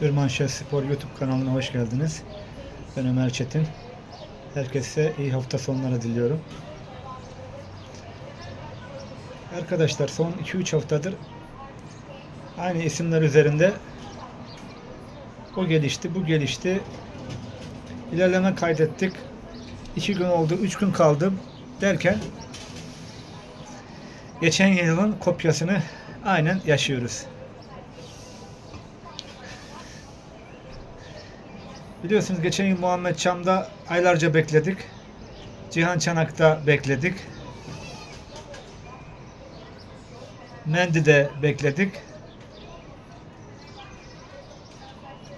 Sürmanşet Spor YouTube kanalına hoş geldiniz. Ben Ömer Çetin. Herkese iyi hafta sonları diliyorum. Arkadaşlar son 2-3 haftadır aynı isimler üzerinde o gelişti, bu gelişti. İlerleme kaydettik. 2 gün oldu, 3 gün kaldı derken geçen yılın kopyasını aynen yaşıyoruz. Biliyorsunuz geçen yıl Muhammed Çam'da aylarca bekledik. Cihan Çanak'ta bekledik. Mendi'de bekledik.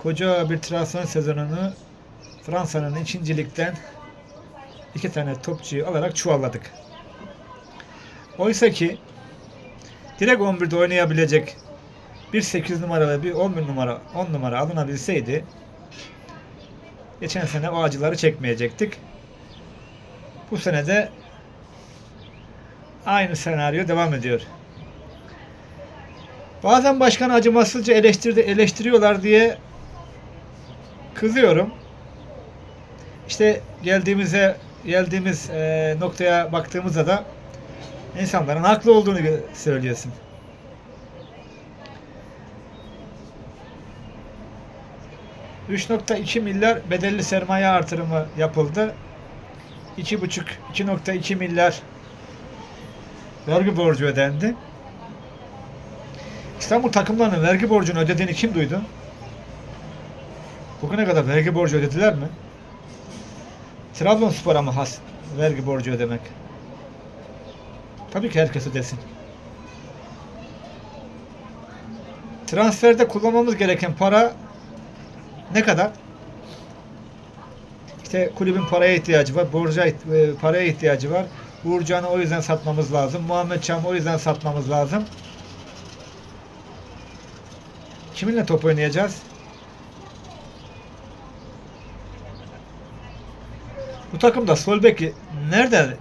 Koca bir transfer sezonunu Fransa'nın ikincilikten iki tane topçuyu alarak çuvalladık. Oysa ki direkt 11'de oynayabilecek bir 8 numara ve bir 11 numara 10 numara alınabilseydi geçen sene o acıları çekmeyecektik. Bu sene de aynı senaryo devam ediyor. Bazen başkan acımasızca eleştirdi, eleştiriyorlar diye kızıyorum. İşte geldiğimize geldiğimiz noktaya baktığımızda da insanların haklı olduğunu söylüyorsun. ...3.2 milyar bedelli sermaye artırımı yapıldı. 2.5 2.2 milyar vergi borcu ödendi. İstanbul takımlarının vergi borcunu ödediğini kim duydu? Bugüne kadar vergi borcu ödediler mi? Trabzonspor'a mı has vergi borcu ödemek? Tabii ki herkes ödesin. Transferde kullanmamız gereken para ne kadar? İşte kulübün paraya ihtiyacı var, borca e, paraya ihtiyacı var. Uğurcan'ı o yüzden satmamız lazım. Muhammed Çam'ı o yüzden satmamız lazım. Kiminle top oynayacağız? Bu takımda sol beki nerede?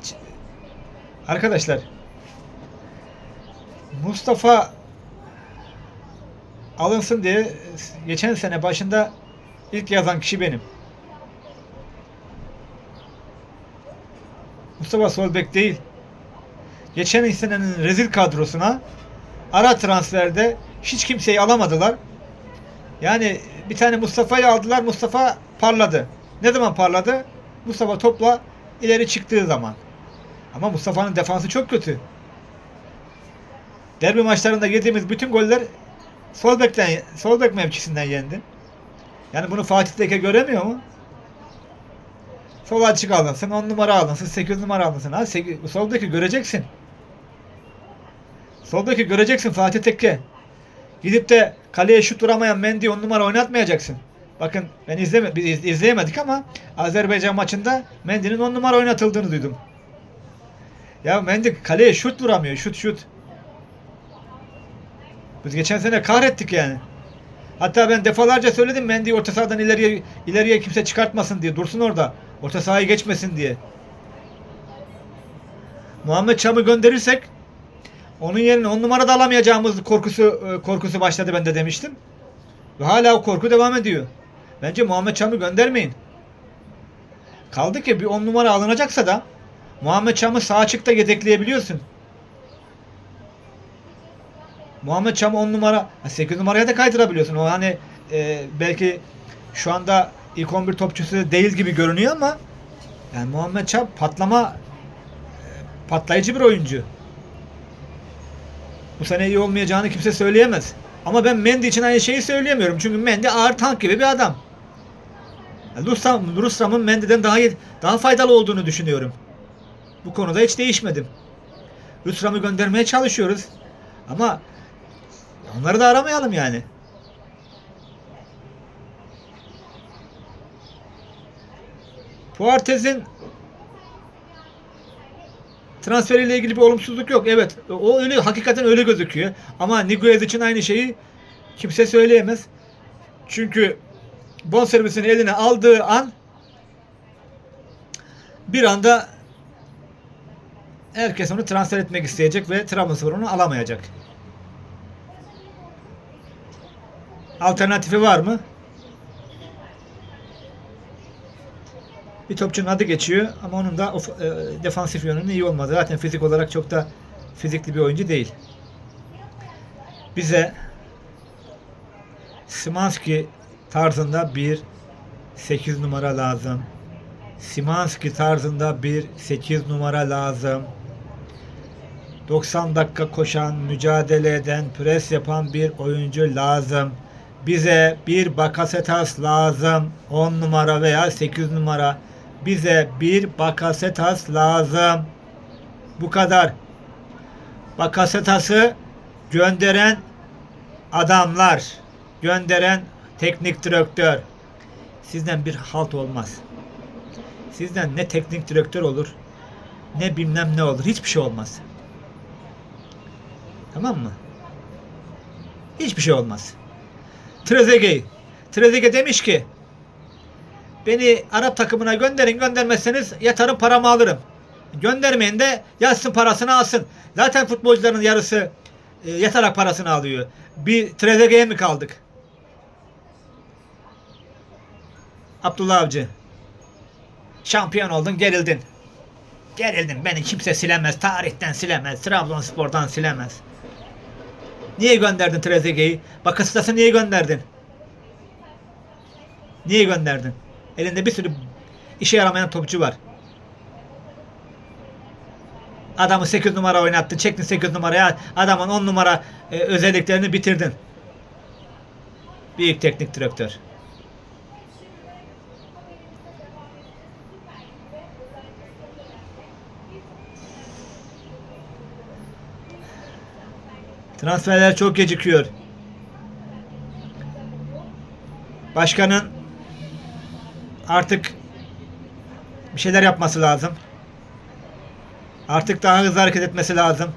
Arkadaşlar Mustafa alınsın diye geçen sene başında ilk yazan kişi benim. Mustafa Solbek değil. Geçen senenin rezil kadrosuna ara transferde hiç kimseyi alamadılar. Yani bir tane Mustafa'yı aldılar. Mustafa parladı. Ne zaman parladı? Mustafa topla ileri çıktığı zaman. Ama Mustafa'nın defansı çok kötü. Derbi maçlarında yediğimiz bütün goller sol bekten sol bek mevkisinden yendi. Yani bunu Fatih Teke göremiyor mu? Sol açık alınsın, 10 numara alınsın, 8 numara alınsın. Ha, 8, soldaki göreceksin. Soldaki göreceksin Fatih Tekke. Gidip de kaleye şut vuramayan Mendy 10 numara oynatmayacaksın. Bakın ben izleme, biz iz- izleyemedik ama Azerbaycan maçında Mendy'nin 10 numara oynatıldığını duydum. Ya Mendy kaleye şut vuramıyor. Şut şut. Biz geçen sene kahrettik yani. Hatta ben defalarca söyledim Mendy'yi orta sahadan ileriye ileriye kimse çıkartmasın diye. Dursun orada. Orta sahayı geçmesin diye. Muhammed Çam'ı gönderirsek onun yerine on numara da alamayacağımız korkusu e, korkusu başladı ben de demiştim. Ve hala o korku devam ediyor. Bence Muhammed Çam'ı göndermeyin. Kaldı ki bir on numara alınacaksa da Muhammed Çam'ı sağ açıkta yedekleyebiliyorsun. Muhammed Çam 10 numara, 8 numaraya da kaydırabiliyorsun. O hani e, belki şu anda ilk 11 topçusu değil gibi görünüyor ama yani Muhammed Çam patlama e, patlayıcı bir oyuncu. Bu sene iyi olmayacağını kimse söyleyemez. Ama ben Mendy için aynı şeyi söyleyemiyorum. Çünkü Mendy ağır tank gibi bir adam. Yani Rustam, Rustam'ın Mendy'den daha daha faydalı olduğunu düşünüyorum. Bu konuda hiç değişmedim. Rustam'ı göndermeye çalışıyoruz. Ama onları da aramayalım yani. Fuartez'in transferiyle ilgili bir olumsuzluk yok. Evet. O öyle hakikaten öyle gözüküyor. Ama Niguez için aynı şeyi kimse söyleyemez. Çünkü bonservisini eline aldığı an bir anda herkes onu transfer etmek isteyecek ve Trabzonspor onu alamayacak. Alternatifi var mı? Bir topçunun adı geçiyor ama onun da of, e, defansif yönünün iyi olmadı. Zaten fizik olarak çok da fizikli bir oyuncu değil. Bize Simanski tarzında bir 8 numara lazım. Simanski tarzında bir 8 numara lazım. 90 dakika koşan, mücadele eden, pres yapan bir oyuncu lazım. Bize bir Bakasetas lazım. 10 numara veya 8 numara. Bize bir Bakasetas lazım. Bu kadar. Bakasetas'ı gönderen adamlar, gönderen teknik direktör. Sizden bir halt olmaz. Sizden ne teknik direktör olur, ne bilmem ne olur. Hiçbir şey olmaz. Tamam mı? Hiçbir şey olmaz. Trezeguet. Trezeguet demiş ki beni Arap takımına gönderin göndermezseniz yatarım paramı alırım. Göndermeyin de yatsın parasını alsın. Zaten futbolcuların yarısı e, yatarak parasını alıyor. Bir Trezeguet'e mi kaldık? Abdullah Avcı. Şampiyon oldun gerildin. Gerildin. Beni kimse silemez. Tarihten silemez. Trabzonspor'dan silemez. Niye gönderdin Trezeguet'i? Bakasitas'ı niye gönderdin? Niye gönderdin? Elinde bir sürü işe yaramayan topçu var. Adamı 8 numara oynattın. Çektin 8 numaraya. Adamın 10 numara e, özelliklerini bitirdin. Büyük teknik direktör. Transferler çok gecikiyor. Başkanın artık bir şeyler yapması lazım. Artık daha hızlı hareket etmesi lazım.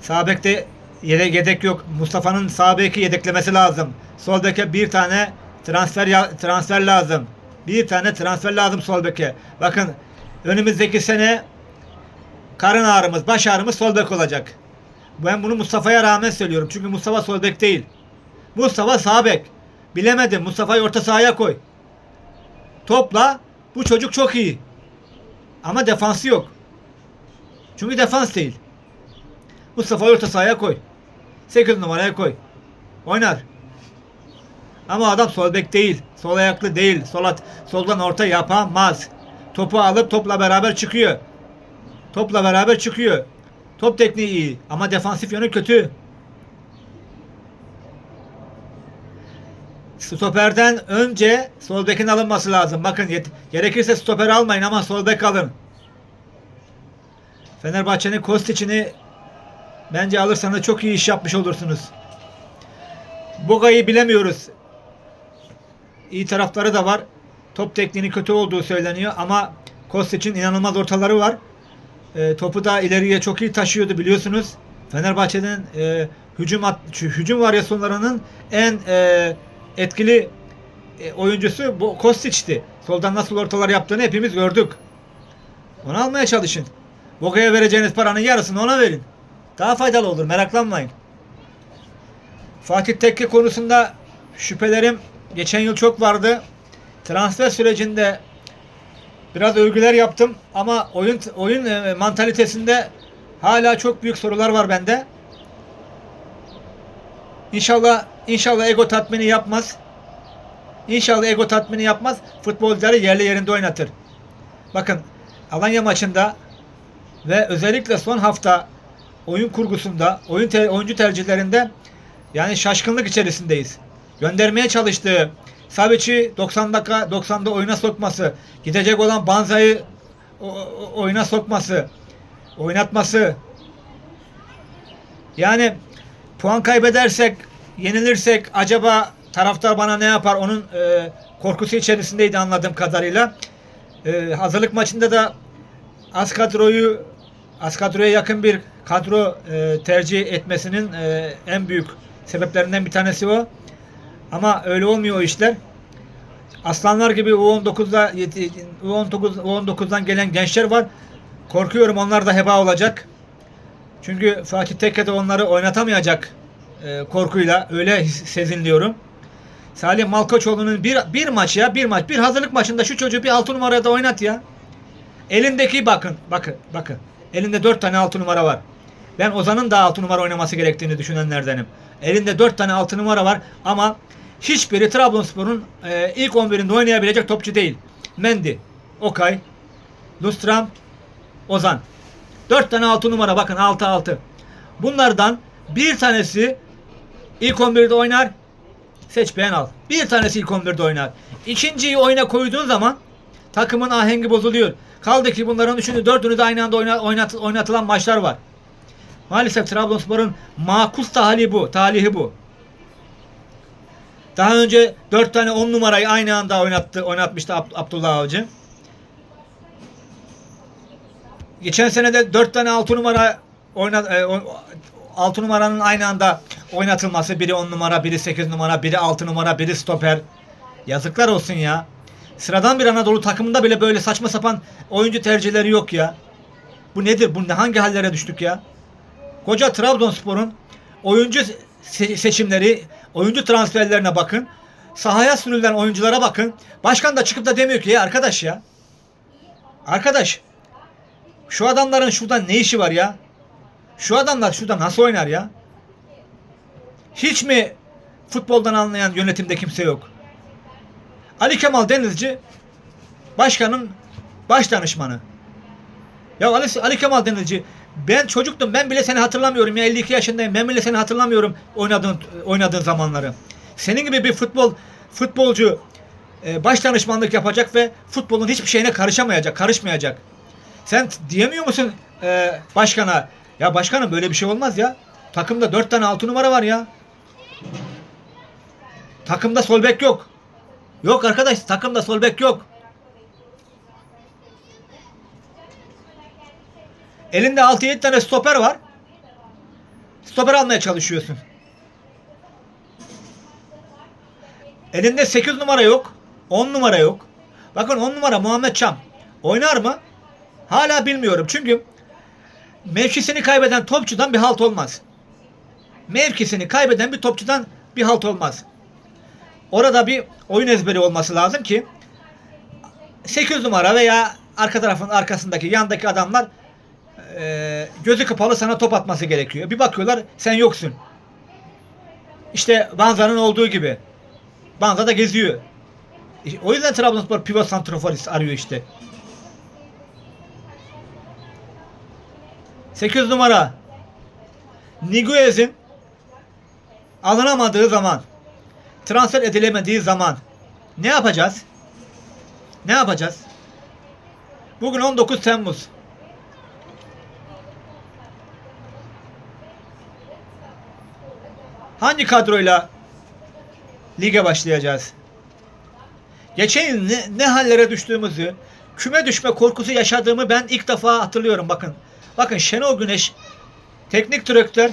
Sağ bekte yedek, yok. Mustafa'nın sağ beki yedeklemesi lazım. Sol beke bir tane transfer transfer lazım. Bir tane transfer lazım sol beke. Bakın önümüzdeki sene karın ağrımız, baş ağrımız sol bek olacak. Ben bunu Mustafa'ya rağmen söylüyorum. Çünkü Mustafa sol bek değil. Mustafa sağ bek. Bilemedim. Mustafa'yı orta sahaya koy. Topla. Bu çocuk çok iyi. Ama defansı yok. Çünkü defans değil. Mustafa'yı orta sahaya koy. 8 numaraya koy. Oynar. Ama adam sol bek değil. Sol ayaklı değil. Sol at, soldan orta yapamaz. Topu alıp topla beraber çıkıyor. Topla beraber çıkıyor. Top tekniği iyi ama defansif yönü kötü. Stoperden önce sol bekin alınması lazım. Bakın gerekirse stoper almayın ama sol bek alın. Fenerbahçe'nin Kostic'ini bence alırsanız çok iyi iş yapmış olursunuz. Boga'yı bilemiyoruz. İyi tarafları da var. Top tekniğinin kötü olduğu söyleniyor ama Kostic'in inanılmaz ortaları var. E, topu da ileriye çok iyi taşıyordu biliyorsunuz. Fenerbahçe'nin e, hücum at, hücum varyasyonlarının en e, etkili e, oyuncusu bu Kostic'ti. Soldan nasıl ortalar yaptığını hepimiz gördük. Onu almaya çalışın. Boga'ya vereceğiniz paranın yarısını ona verin. Daha faydalı olur meraklanmayın. Fatih Tekke konusunda şüphelerim geçen yıl çok vardı. Transfer sürecinde biraz övgüler yaptım ama oyun oyun e, mantalitesinde hala çok büyük sorular var bende. İnşallah inşallah ego tatmini yapmaz. İnşallah ego tatmini yapmaz. Futbolcuları yerli yerinde oynatır. Bakın Alanya maçında ve özellikle son hafta oyun kurgusunda, oyun te- oyuncu tercihlerinde yani şaşkınlık içerisindeyiz. Göndermeye çalıştığı Savic'i 90 dakika 90'da oyuna sokması, gidecek olan Banza'yı oyuna sokması, oynatması. Yani puan kaybedersek, yenilirsek acaba taraftar bana ne yapar? Onun e, korkusu içerisindeydi anladığım kadarıyla. E, hazırlık maçında da az kadroyu az kadroya yakın bir kadro e, tercih etmesinin e, en büyük sebeplerinden bir tanesi o. Ama öyle olmuyor o işler. Aslanlar gibi U19'da yeti- U19 U19'dan gelen gençler var. Korkuyorum onlar da heba olacak. Çünkü Fatih Tekke onları oynatamayacak e, korkuyla öyle sezinliyorum. Salih Malkoçoğlu'nun bir, bir maç ya bir maç bir hazırlık maçında şu çocuğu bir altı numarada oynat ya. Elindeki bakın bakın bakın. Elinde dört tane altı numara var. Ben Ozan'ın da altı numara oynaması gerektiğini düşünenlerdenim. Elinde dört tane altı numara var ama hiçbiri Trabzonspor'un e, ilk 11'inde oynayabilecek topçu değil. Mendy, Okay, Lustram, Ozan. Dört tane altı numara bakın altı altı. Bunlardan bir tanesi ilk 11'de oynar. Seç beğen al. Bir tanesi ilk 11'de oynar. İkinciyi oyuna koyduğun zaman takımın ahengi bozuluyor. Kaldı ki bunların üçünü dördünü de aynı anda oyna- oynat, oynatılan maçlar var. Maalesef Trabzonspor'un makus talihi bu. Talihi bu. Daha önce dört tane on numarayı aynı anda oynattı, oynatmıştı Ab- Abdullah Avcı. Geçen sene de dört tane altı numara oynat, e, o- altı numaranın aynı anda oynatılması. Biri on numara, biri sekiz numara, biri altı numara, biri stoper. Yazıklar olsun ya. Sıradan bir Anadolu takımında bile böyle saçma sapan oyuncu tercihleri yok ya. Bu nedir? Bu ne hangi hallere düştük ya? Koca Trabzonspor'un oyuncu se- seçimleri, oyuncu transferlerine bakın. Sahaya sürülen oyunculara bakın. Başkan da çıkıp da demiyor ki ya arkadaş ya. Arkadaş şu adamların şuradan ne işi var ya? Şu adamlar şurada nasıl oynar ya? Hiç mi futboldan anlayan yönetimde kimse yok? Ali Kemal Denizci başkanın baş danışmanı. Ya Ali, Ali Kemal Denizci ben çocuktum ben bile seni hatırlamıyorum ya 52 yaşındayım ben bile seni hatırlamıyorum oynadığın oynadığın zamanları. Senin gibi bir futbol futbolcu e, baş danışmanlık yapacak ve futbolun hiçbir şeyine karışamayacak, karışmayacak. Sen diyemiyor musun e, başkana? Ya başkanım böyle bir şey olmaz ya. Takımda dört tane altı numara var ya. Takımda sol bek yok. Yok arkadaş takımda sol bek yok. Elinde 6-7 tane stoper var. Stoper almaya çalışıyorsun. Elinde 8 numara yok. 10 numara yok. Bakın 10 numara Muhammed Çam. Oynar mı? Hala bilmiyorum. Çünkü mevkisini kaybeden topçudan bir halt olmaz. Mevkisini kaybeden bir topçudan bir halt olmaz. Orada bir oyun ezberi olması lazım ki 8 numara veya arka tarafın arkasındaki yandaki adamlar e, gözü kapalı sana top atması gerekiyor. Bir bakıyorlar sen yoksun. İşte Banza'nın olduğu gibi. Banza da geziyor. İşte O yüzden Trabzonspor pivot santrafor arıyor işte. 8 numara Niguez'in alınamadığı zaman transfer edilemediği zaman ne yapacağız? Ne yapacağız? Bugün 19 Temmuz. Hangi kadroyla lige başlayacağız? Geçen yıl ne, ne hallere düştüğümüzü, küme düşme korkusu yaşadığımı ben ilk defa hatırlıyorum bakın. Bakın Şenol Güneş teknik direktör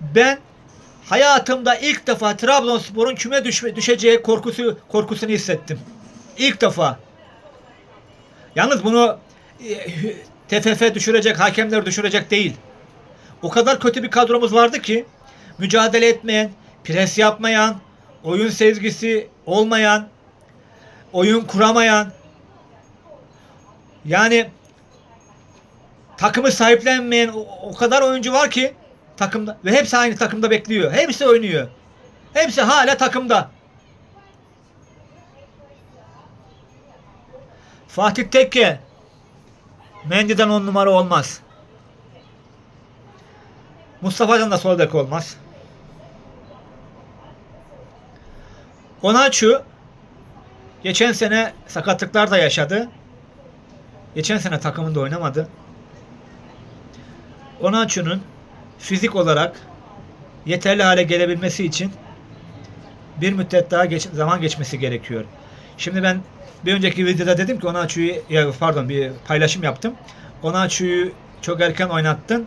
ben hayatımda ilk defa Trabzonspor'un küme düşme, düşeceği korkusu korkusunu hissettim. İlk defa. Yalnız bunu e, TFF düşürecek, hakemler düşürecek değil. O kadar kötü bir kadromuz vardı ki mücadele etmeyen, pres yapmayan, oyun sezgisi olmayan, oyun kuramayan yani takımı sahiplenmeyen o, o kadar oyuncu var ki takımda ve hepsi aynı takımda bekliyor. Hepsi oynuyor. Hepsi hala takımda. Fatih Tekke Mendy'den on numara olmaz. Mustafa'dan da sol bek olmaz. Onaçu geçen sene sakatlıklar da yaşadı. Geçen sene takımında oynamadı. Onaçu'nun fizik olarak yeterli hale gelebilmesi için bir müddet daha geç, zaman geçmesi gerekiyor. Şimdi ben bir önceki videoda dedim ki Onaçu'yu pardon bir paylaşım yaptım. Onaçu'yu çok erken oynattın.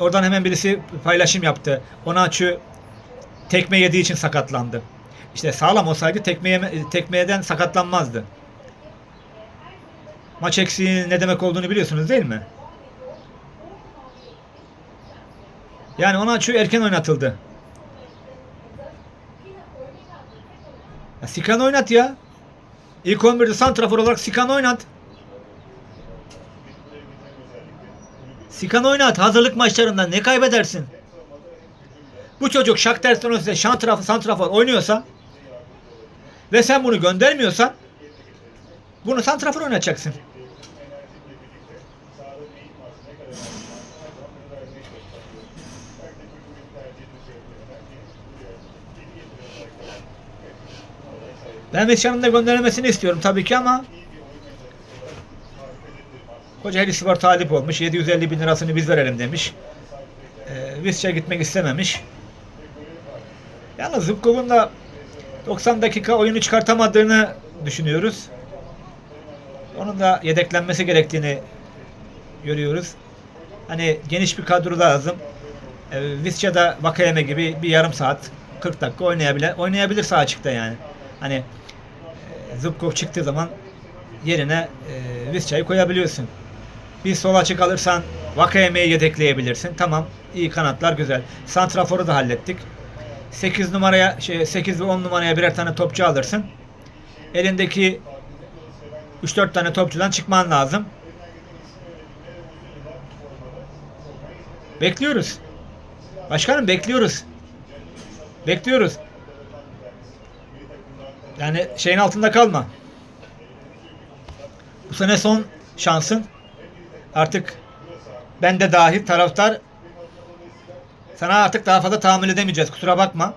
Oradan hemen birisi paylaşım yaptı. Onaçu tekme yediği için sakatlandı. İşte sağlam olsaydı tekmeye, tekmeyeden sakatlanmazdı. Maç eksiğinin ne demek olduğunu biliyorsunuz değil mi? Yani Onaçu erken oynatıldı. Ya Sikan oynat ya. İlk 11'de santrafor olarak Sikan oynat. Sikan oynat. Hazırlık maçlarında ne kaybedersin? Bu çocuk Shakhtar Donetsk'te santrafor oynuyorsa ve sen bunu göndermiyorsan bunu santrafor oynatacaksın. Ben Vişcan'ın da gönderilmesini istiyorum tabii ki ama Kocaeli Spor talip olmuş. 750 bin lirasını biz verelim demiş. Ee, Visca gitmek istememiş. Yalnız Zubkov'un da 90 dakika oyunu çıkartamadığını düşünüyoruz. Onun da yedeklenmesi gerektiğini görüyoruz. Hani geniş bir kadro lazım. E, Visca da Vakayeme gibi bir yarım saat 40 dakika oynayabilir. Oynayabilir sağ açıkta yani. Hani e, Zubkov çıktığı zaman yerine e, Visca'yı koyabiliyorsun. Bir sol açık alırsan Vakayeme'yi yedekleyebilirsin. Tamam. iyi kanatlar güzel. Santrafor'u da hallettik. 8 numaraya şey 8 ve 10 numaraya birer tane topçu alırsın. Elindeki 3-4 tane topçudan çıkman lazım. Bekliyoruz. Başkanım bekliyoruz. Bekliyoruz. Yani şeyin altında kalma. Bu sene son şansın. Artık ben de dahil taraftar sana artık daha fazla tahammül edemeyeceğiz. Kusura bakma.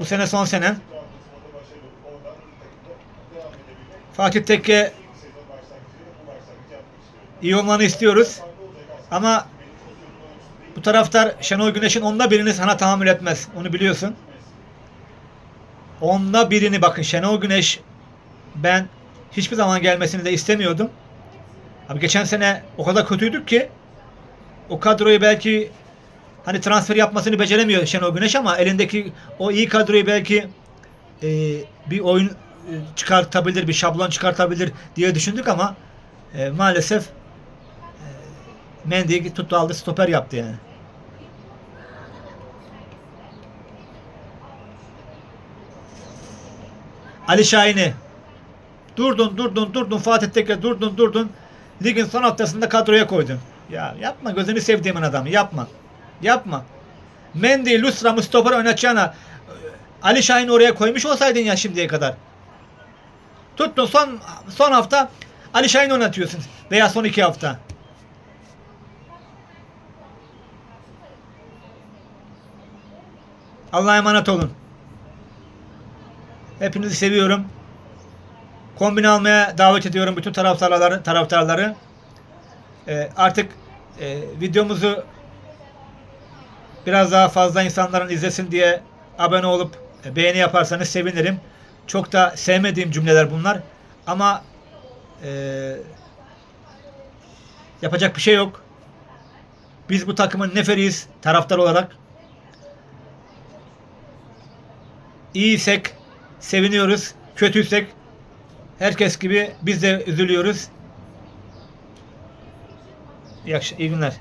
Bu sene son senen. Fatih Tekke iyi olmanı istiyoruz. Ama bu taraftar Şenol Güneş'in onda birini sana tahammül etmez. Onu biliyorsun. Onda birini bakın Şenol Güneş ben hiçbir zaman gelmesini de istemiyordum. Abi geçen sene o kadar kötüydük ki o kadroyu belki hani transfer yapmasını beceremiyor Şenol Güneş ama elindeki o iyi kadroyu belki e, bir oyun e, çıkartabilir, bir şablon çıkartabilir diye düşündük ama e, maalesef e, Mendy'yi tuttu aldı stoper yaptı yani. Ali Şahin'i durdun durdun durdun Fatih Tekke durdun durdun ligin son haftasında kadroya koydun. Ya yapma gözünü sevdiğimin adamı yapma. Yapma. Mendy, Lusram'ı stoper oynatacağına e, Ali Şahin'i oraya koymuş olsaydın ya şimdiye kadar. Tuttun son son hafta Ali Şahin oynatıyorsun. Veya son iki hafta. Allah'a emanet olun. Hepinizi seviyorum. Kombine almaya davet ediyorum bütün taraftarları. taraftarları. Ee, artık e, videomuzu biraz daha fazla insanların izlesin diye abone olup e, beğeni yaparsanız sevinirim. Çok da sevmediğim cümleler bunlar. Ama e, yapacak bir şey yok. Biz bu takımın neferiyiz taraftar olarak. İyiysek seviniyoruz. Kötüysek herkes gibi biz de üzülüyoruz. İyi, iyi günler.